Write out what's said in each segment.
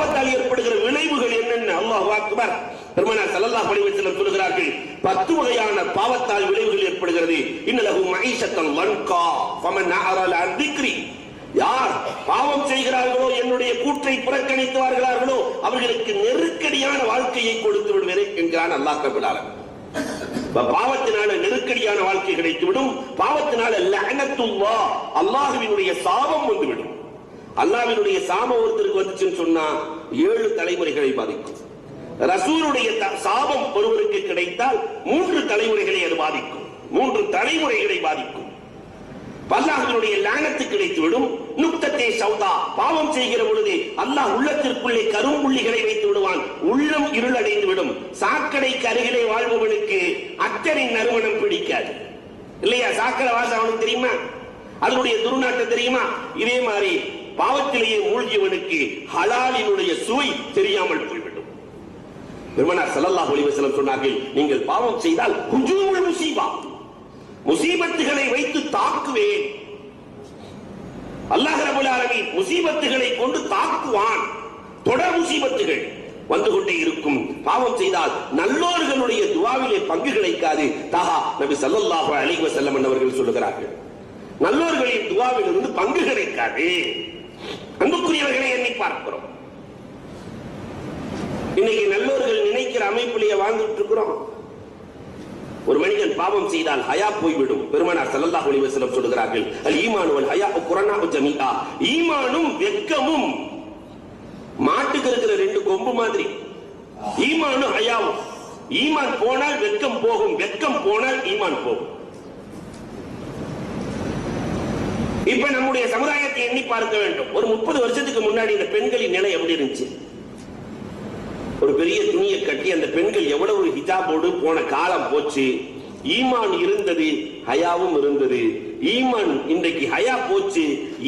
பாவத்தால் ஏற்படுகிற விளைவுகள் என்னென்ன அல்லாஹ் அக்பர் பெருமானார் ஸல்லல்லாஹு அலைஹி வஸல்லம் பத்து வகையான பாவத்தால் விளைவுகள் ஏற்படுகிறது. இன்னலகு மகிஷத்தம் வன்கா ஃபமன் அஅரல அன் யார் பாவம் செய்கிறார்களோ என்னுடைய கூற்றை புறக்கணித்து அவர்களுக்கு நெருக்கடியான வாழ்க்கையை கொடுத்து விடுவேன் என்கிறான் அல்லாஹ் ரப்பல் பாவத்தினால நெருக்கடியான வாழ்க்கை கிடைத்துவிடும். பாவத்தினால லஅனத்துல்லா அல்லாஹ்வினுடைய சாபம் வந்துவிடும். அல்லாவினுடைய சாபம் ஒருத்தருக்கு வந்துச்சுன்னு சொன்னா ஏழு தலைமுறைகளை பாதிக்கும். ரசூருடைய த- சாபம் ஒருவருக்கு கிடைத்தால் மூன்று தலைமுறைகளை அது பாதிக்கும். மூன்று தலைமுறைகளை பாதிக்கும். அல்லாஹ்வினுடைய லானத்து கிடைத்துவிடும் நுக்தத்தே சௌதா. பாவம் செய்கிற பொழுது அல்லாஹ் உள்ளத்திற்குள்ளே கரும்புள்ளிகளை வைத்து விடுவான். உள்ளம் இருளடைந்து விடும். சாக்கடைக்கு அருகிலே வாழ்பவனுக்கு அத்தரின் நறுமணம் பிடிக்காது. இல்லையா? சாக்கடை வாசம் அவனுக்கு தெரியுமா? அதனுடைய துர்நாட்டம் தெரியுமா? இதே மாதிரி பாவத்திலேயே மூழ்கியவனுக்கு ஹலாலினுடைய சுவை தெரியாமல் போய்விடும். பெருமனார் ஸல்லல்லாஹு ஒளிவசலம் சொன்னார்கள் நீங்கள் பாவம் செய்தால் ஹுஜூமுல் முசீபா முசீபத்துகளை வைத்து தாக்குவேன். அல்லாஹ் ரபுல் ஆலமீன் முசீபத்துகளை கொண்டு தாக்குவான். தொடர் முசீபத்துகள் வந்து கொண்டே இருக்கும். பாவம் செய்தால் நல்லோர்களுடைய துவாவிலே பங்கு கிடைக்காது. தஹா நபி ஸல்லல்லாஹு அலைஹி அவர்கள் சொல்லுகிறார்கள் நல்லோர்களின் துவாவிலிருந்து பங்கு கிடைக்காது. அன்புக்குரியவர்களை எண்ணி பார்க்கிறோம். இன்னைக்கு நல்லோர்கள் நினைக்கிற அமைப்பிலேயே வாழ்ந்துட்டு இருக்கிறோம். ஒரு மனிதன் பாவம் செய்தால் ஹயா போய்விடும். பெருமனார் சல்லல்லாஹ் அலைஹி சொல்கிறார்கள் அல் ஈமானுவல் ஹயா குரானா ஜமீஆ. ஈமானும் வெட்கமும் மாட்டுக்கு இருக்கிற ரெண்டு கொம்பு மாதிரி. ஈமானும் ஹயாவும். ஈமான் போனால் வெட்கம் போகும் வெட்கம் போனால் ஈமான் போகும். இப்ப நம்முடைய சமுதாயத்தை எண்ணி பார்க்க வேண்டும். ஒரு முப்பது வருஷத்துக்கு முன்னாடி இந்த பெண்களின் நிலை எப்படி இருந்துச்சு? ஒரு பெரிய துணியை கட்டி அந்த பெண்கள் எவ்வளவு ஹிஜாபோடு போன காலம் போச்சு. ஈமான் இருந்தது ஹயாவும் இருந்தது. ஈமான் இன்றைக்கு ஹயா போச்சு.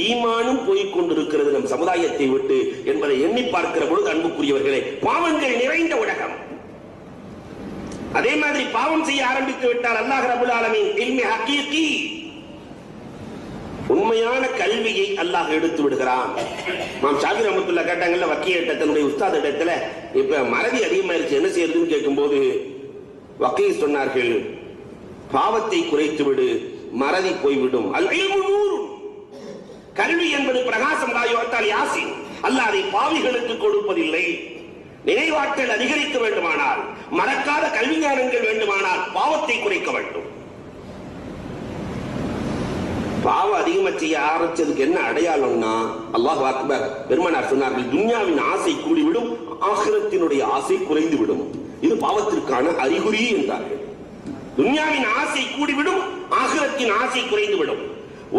ஈமானும் போய் கொண்டிருக்கிறது நம் சமுதாயத்தை விட்டு என்பதை எண்ணி பார்க்கிற பொழுது அன்புக்குரியவர்களே பாவங்கள் நிறைந்த உலகம். அதே மாதிரி பாவம் செய்ய ஆரம்பித்து விட்டால் அல்லாஹ் ரபுல் ஆலமின் இல்மி உண்மையான கல்வியை அல்லாஹ் எடுத்து விடுகிறான். மாம் ஷாபி ரமத்துல்லா கேட்டாங்கல்ல வக்கீட்ட தன்னுடைய உஸ்தாத் இடத்துல இப்ப மறதி அதிகமாயிருச்சு என்ன செய்யறதுன்னு கேட்கும்போது வக்கீ சொன்னார்கள் பாவத்தை குறைத்து விடு மறதி போய்விடும். கல்வி என்பது பிரகாசம் ராயோத்தால் யாசி அல்ல அதை பாவிகளுக்கு கொடுப்பதில்லை. நினைவாற்றல் அதிகரிக்க வேண்டுமானால் மறக்காத கல்வி ஞானங்கள் வேண்டுமானால் பாவத்தை குறைக்க வேண்டும். பாவம் அதிகமா செய்ய ஆரம்பிச்சதுக்கு என்ன அடையாளம்னா அல்லாஹ் அக்பர் பெருமனார் சொன்னார்கள் துன்யாவின் ஆசை கூடிவிடும் ஆகிரத்தினுடைய ஆசை குறைந்து விடும் இது பாவத்திற்கான அறிகுறி என்றார்கள். துன்யாவின் ஆசை கூடிவிடும் ஆகிரத்தின் ஆசை குறைந்து விடும்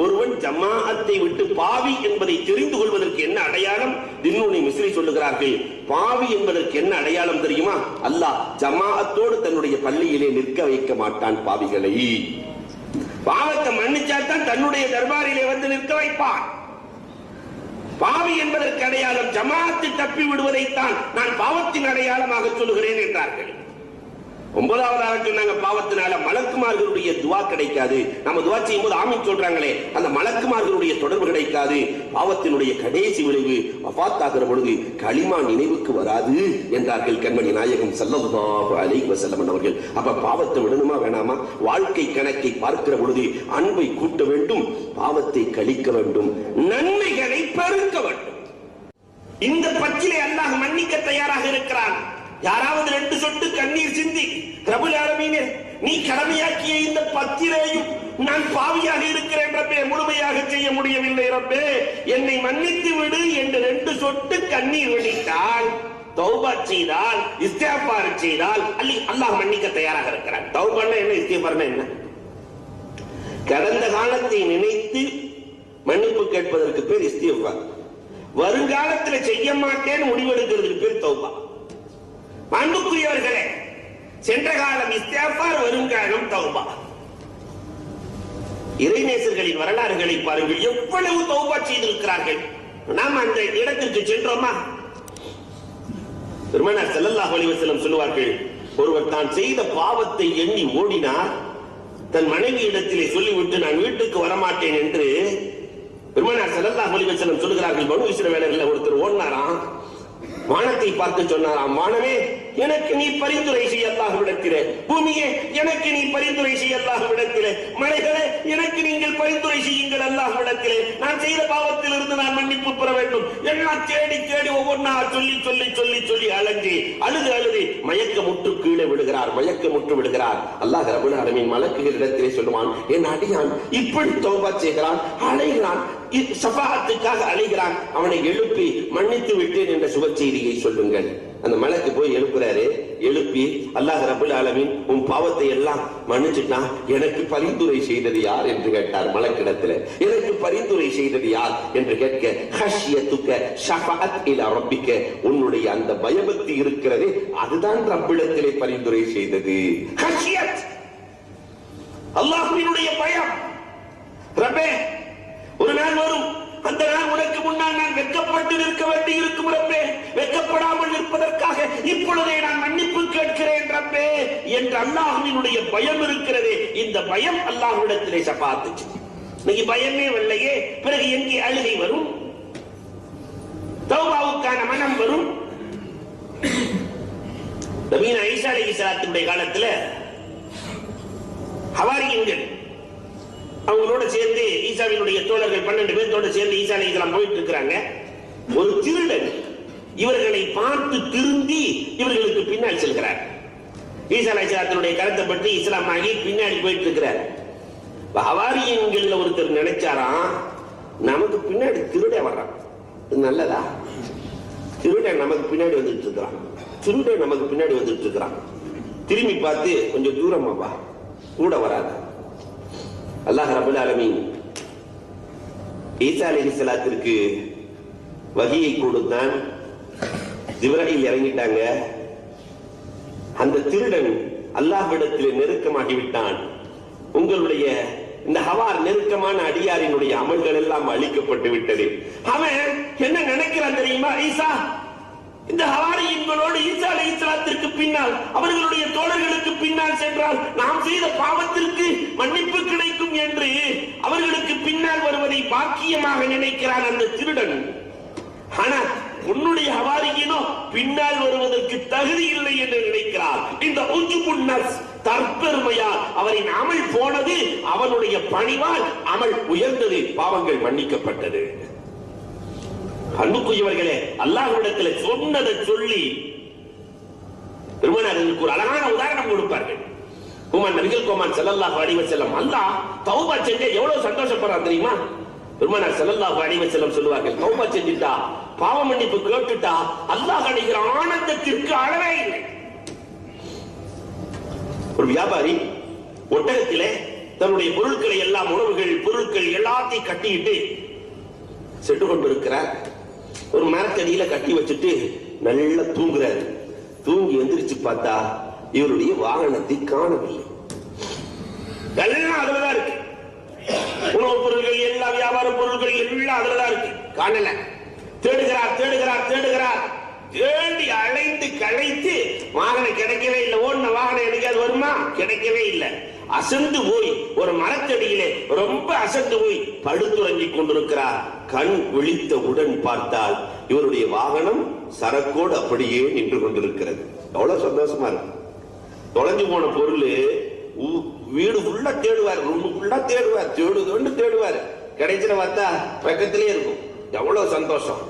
ஒருவன் ஜமாஅத்தை விட்டு பாவி என்பதை தெரிந்து கொள்வதற்கு என்ன அடையாளம்? தின்னுனை மிஸ்ரி சொல்லுகிறார்கள் பாவி என்பதற்கு என்ன அடையாளம் தெரியுமா? அல்லாஹ் ஜமாஅத்தோடு தன்னுடைய பள்ளியிலே நிற்க வைக்க மாட்டான் பாவிகளை. பாவத்தை மன்னிச்சாத்தான் தன்னுடைய தர்பாரிலே வந்து நிற்க வைப்பான். பாவி என்பதற்கு அடையாளம் ஜமாத்து தப்பி விடுவதைத்தான் நான் பாவத்தின் அடையாளமாக சொல்லுகிறேன் என்றார்கள். ஒன்பதாவதாக சொன்னாங்க பாவத்தினால மலக்குமார்களுடைய துவா கிடைக்காது. நம்ம துவா செய்யும் போது ஆமின் சொல்றாங்களே. அந்த மலக்குமார்களுடைய தொடர்பு கிடைக்காது. பாவத்தினுடைய கடைசி விளைவு வஃபாத்தாகிற பொழுது களிமா நினைவுக்கு வராது என்றார்கள் கண்மணி நாயகம் ஸல்லல்லாஹு அலைஹி வஸல்லம் அவர்கள். அப்ப பாவத்தை விடணுமா வேணாமா? வாழ்க்கை கணக்கை பார்க்கிற பொழுது அன்பை கூட்ட வேண்டும் பாவத்தை கழிக்க வேண்டும் நன்மைகளை பெருக்க வேண்டும். இந்த பச்சிலை அல்லாஹ் மன்னிக்க தயாராக இருக்கிறான். யாராவது ரெண்டு சொட்டு கண்ணீர் சிந்தி பிரபுலாரமீனே நீ கடமையாக்கிய இந்த பத்திரையும் நான் பாவியாக இருக்கிறேன் ரப்பே. முழுமையாக செய்ய முடியவில்லை ரப்பே. என்னை மன்னித்து விடு என்று ரெண்டு சொட்டு கண்ணீர் வடித்தால் தௌபா செய்தால் இஸ்தியாபார் செய்தால் அல்லி அல்லாஹ் மன்னிக்க தயாராக இருக்கிறார் தௌபான்னா என்ன? இஸ்தியாபார்னா என்ன? கடந்த காலத்தை நினைத்து மன்னிப்பு கேட்பதற்கு பேர் இஸ்தியஃபார் வருங்காலத்துல செய்ய மாட்டேன்னு முடிவெடுக்கிறதுக்கு பேர் தௌபா. அன்புக்குரியவர்களே சென்ற காலம் இஸ்தியாஃபார் வருங்காலம் தௌபா. இறைநேசர்களின் வரலாறுகளை பாருங்கள். எவ்வளவு தௌபா செய்திருக்கிறார்கள்? நாம் அந்த இடத்திற்கு சென்றோமா? பெருமானார் செல்லல்லா அலைஹி சொல்லுவார்கள் ஒருவர் தான் செய்த பாவத்தை எண்ணி ஓடினார் தன் மனைவி இடத்திலே சொல்லிவிட்டு நான் வீட்டுக்கு வரமாட்டேன் என்று பெருமனார் செல்லல்லா அலைஹி சொல்லுகிறார்கள். பனு இஸ்ரவேலர்கள் ஒருத்தர் ஓடினாராம். வானத்தை பார்த்து சொன்னாராம் வானமே எனக்கு நீ பரிந்துரை செய்ய விடத்திலே. பூமியே எனக்கு நீ பரிந்துரை செய்ய விடத்திலே. மலைகளே எனக்கு நீங்கள் பரிந்துரை செய்யுங்கள் அல்லாஹ் விடத்திலே. நான் செய்த பாவத்தில் இருந்து நான் மன்னிப்பு பெற வேண்டும். எல்லாம் தேடி தேடி ஒவ்வொன்றா சொல்லி சொல்லி சொல்லி சொல்லி அலைஞ்சு அழுது அழுது மயக்க முற்று கீழே விடுகிறார் மயக்க முற்று விடுகிறார் அல்லாஹ் ரபுல் மலக்கு இடத்திலே சொல்லுவான் என் அடியான் இப்படி தோபா செய்கிறான் அழைகிறான் சபாகத்துக்காக அழைகிறான் அவனை எழுப்பி மன்னித்து விட்டேன் என்ற சுப செய்தியை சொல்லுங்கள். அந்த மலைக்கு போய் எழுப்புறாரு. எழுப்பி அல்லாஹ் ரபுல் ஆலமின் உன் பாவத்தை எல்லாம் மன்னிச்சுட்டான் எனக்கு பரிந்துரை செய்தது யார்? என்று கேட்டார் மலக்கிடத்துல. எனக்கு பரிந்துரை செய்தது யார்? என்று கேட்க ஹஷிய துக்க ஷபாத் இல ரப்பிக்க. உன்னுடைய அந்த பயபக்தி இருக்கிறது அதுதான் ரப்பிடத்திலே பரிந்துரை செய்தது. ஹஷ்யத்! அல்லாஹ்வினுடைய பயம். ரப்பே ஒரு நாள் வரும் அந்த நாள் உனக்கு முன்னால் நான் வெட்கப்பட்டு நிற்க வேண்டி இருக்கும் ரப்பே. வெட்கப்படாமல் நிற்பதற்காக இப்பொழுதே நான் மன்னிப்பு கேட்கிறேன் ரப்பே என்று அல்லாஹ்வினுடைய பயம் இருக்கிறதே. இந்த பயம் அல்லாஹ்விடத்திலே சபாத்துச்சு. இன்னைக்கு பயமே வரலையே. பிறகு எங்கே அழுகை வரும்? தௌபாவுக்கான மனம் வரும்? நவீன ஐசா அலைஹிஸ்ஸலாத்தினுடைய காலத்துல ஹவாரியங்கள் அவங்களோட சேர்ந்து ஈசாவினுடைய தோழர்கள் பன்னெண்டு பேர்த்தோட சேர்ந்து ஈசா அலைஹிஸ்ஸலாம் போயிட்டு இருக்கிறாங்க. ஒரு திருடன் இவர்களை பார்த்து திருந்தி இவர்களுக்கு பின்னால் செல்கிறார். ஈசா அலைஹிஸ்ஸலாத்தினுடைய கருத்தை பற்றி இஸ்லாம் ஆகி பின்னாடி போயிட்டு இருக்கிறார். ஹவாரியன்கள்ல ஒருத்தர் நினைச்சாராம் நமக்கு பின்னாடி திருட வர்றான். நல்லதா? திருடன் நமக்கு பின்னாடி வந்துட்டு இருக்கிறான். திருடன் நமக்கு பின்னாடி வந்துட்டு இருக்கிறான். திரும்பி பார்த்து கொஞ்சம் தூரமாப்பா கூட வராத. அல்லாஹ் ரபுல் ஆலமீன் ஈசா அலைஹிஸ்ஸலாத்திற்கு வகியை கொடுத்தான் ஜிப்ராஹில் இறங்கிட்டாங்க. அந்த திருடன் அல்லாஹ்விடத்தில் நெருக்கமாகி விட்டான் உங்களுடைய இந்த ஹவார் நெருக்கமான அடியாரினுடைய அமல்கள் எல்லாம் அழிக்கப்பட்டு விட்டது. அவன் என்ன நினைக்கிறான் தெரியுமா ஈசா? இந்த ஹவாரியின்களோடு ஈசா அலைஹிஸ்ஸலாத்திற்கு பின்னால் அவர்களுடைய தோழர்களுக்கு பின்னால் சென்றால் நாம் செய்த பாவத்திற்கு மன்னிப்பு கிடைக்கும் என்று அவர்களுக்கு பின்னால் வருவதை பாக்கியமாக நினைக்கிறான் அந்த திருடன். ஆனா உன்னுடைய ஹவாரியினோ பின்னால் வருவதற்கு தகுதி இல்லை என்று நினைக்கிறார். இந்த உஜுபுன்னஸ் தற்பெருமையால் அவரின் அமல் போனது அவனுடைய பணிவால் அமல் உயர்ந்தது பாவங்கள் மன்னிக்கப்பட்டது. அன்புக்குரியவர்களே அல்லாஹ்விடத்தில் சொன்னதை சொல்லி பெருமானாருக்கு ஒரு அழகான உதாரணம் கொடுப்பார்கள். குமான் நபிகள் கோமான் செல்லல்லா அலைஹி செல்லம் அல்லாஹ் தௌபா செஞ்சா எவ்வளவு சந்தோஷப்படுறான் தெரியுமா? பெருமானார் செல்லல்லா அலைஹி செல்லம் சொல்லுவார்கள் தௌபா செஞ்சுட்டா பாவ மன்னிப்பு கேட்டுட்டா அல்லாஹ் அடைகிற ஆனந்தத்திற்கு அளவே இல்லை. ஒரு வியாபாரி ஒட்டகத்திலே தன்னுடைய பொருட்களை எல்லாம் உணவுகள் பொருட்கள் எல்லாத்தையும் கட்டிட்டு சென்று கொண்டிருக்கிறார். ஒரு மரத்தடியில கட்டி வச்சுட்டு நல்லா தூங்குறாரு. தூங்கி எந்திரிச்சு பார்த்தா இவருடைய வாகனத்தை காணவில்லை. எல்லாம் அதுலதான் இருக்கு. உணவுப் பொருட்கள் எல்லா வியாபார பொருட்கள் எல்லாம் அதுலதான் இருக்கு. காணல. தேடுகிறார் தேடுகிறார் தேடுகிறார். தேடி அழைத்து களைத்து வாகனம் கிடைக்கவே இல்லை. ஓடின வாகனம் எனக்காவது வருமா? கிடைக்கவே இல்லை. அசந்து போய் ஒரு மரத்தடியிலே ரொம்ப அசந்து போய் படுத்துறங்கிக் கொண்டிருக்கிறார். கண் விழித்தவுடன் பார்த்தால் இவருடைய வாகனம் சரக்கோடு அப்படியே நின்று கொண்டிருக்கிறது. எவ்வளவு சந்தோஷமா இருக்கு. தொலைஞ்சு போன பொருள் வீடு ஃபுல்லா தேடுவார். ரூம் ஃபுல்லா தேடுவார். தேடுதோன்னு தேடுவார். கிடைச்சிட பார்த்தா பக்கத்திலே இருக்கும். எவ்வளவு சந்தோஷம்.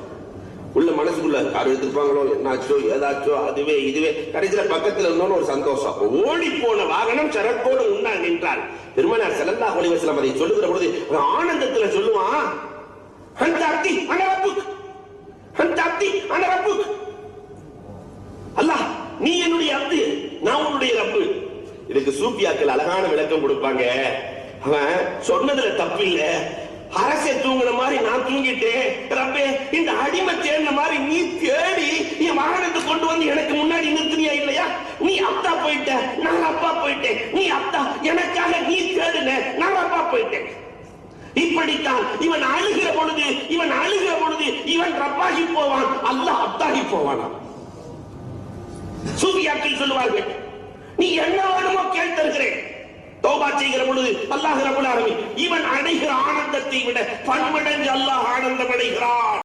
உள்ள மனசுக்குள்ள யார் எடுத்துப்பாங்களோ என்னாச்சோ ஏதாச்சோ அதுவே இதுவே கடைசியில பக்கத்துல இருந்தோன்னு ஒரு சந்தோஷம். ஓடி போன வாகனம் சரக்கோடு உண்ணா நின்றார் பெருமனார் செல்லல்லா ஒளிவசலம் அதை சொல்லுகிற பொழுது ஒரு ஆனந்தத்துல சொல்லுவான் அந்த அனரப்புக் அந்த அனரப்புக் அல்லாஹ் நீ என்னுடைய அப்து நான் உன்னுடைய ரப்பு. இதுக்கு சூப்பியாக்கள் அழகான விளக்கம் கொடுப்பாங்க. அவன் சொன்னதுல தப்பு இல்லை. அரசே தூங்குன மாதிரி நான் தூங்கிட்டேன். ரப்பே இந்த அடிமை தேடின மாதிரி நீ தேடி என் வாகனத்தை கொண்டு வந்து எனக்கு முன்னாடி நிறுத்தினியா இல்லையா? நீ அத்தா போயிட்ட நான் அப்பா போயிட்டேன். நீ அத்தா எனக்காக நீ தேடுன நான் அப்பா போயிட்டேன். இப்படித்தான் இவன் அழுகிற பொழுது இவன் அழுகிற பொழுது இவன் ரப்பாகி போவான் அல்லாஹ் அத்தாகி போவானா? சூஃபியாக்கள் சொல்லுவார்கள் நீ என்ன வேணுமோ கேட்டிருக்கிறேன் தௌபா செய்கிற பொழுது அல்லாஹ் ரபுல் ஆலமீன் இவன் அடைகிற ஆனந்தத்தை விட பன்மடங்கு அல்லாஹ் ஆனந்தம் அடைகிறான்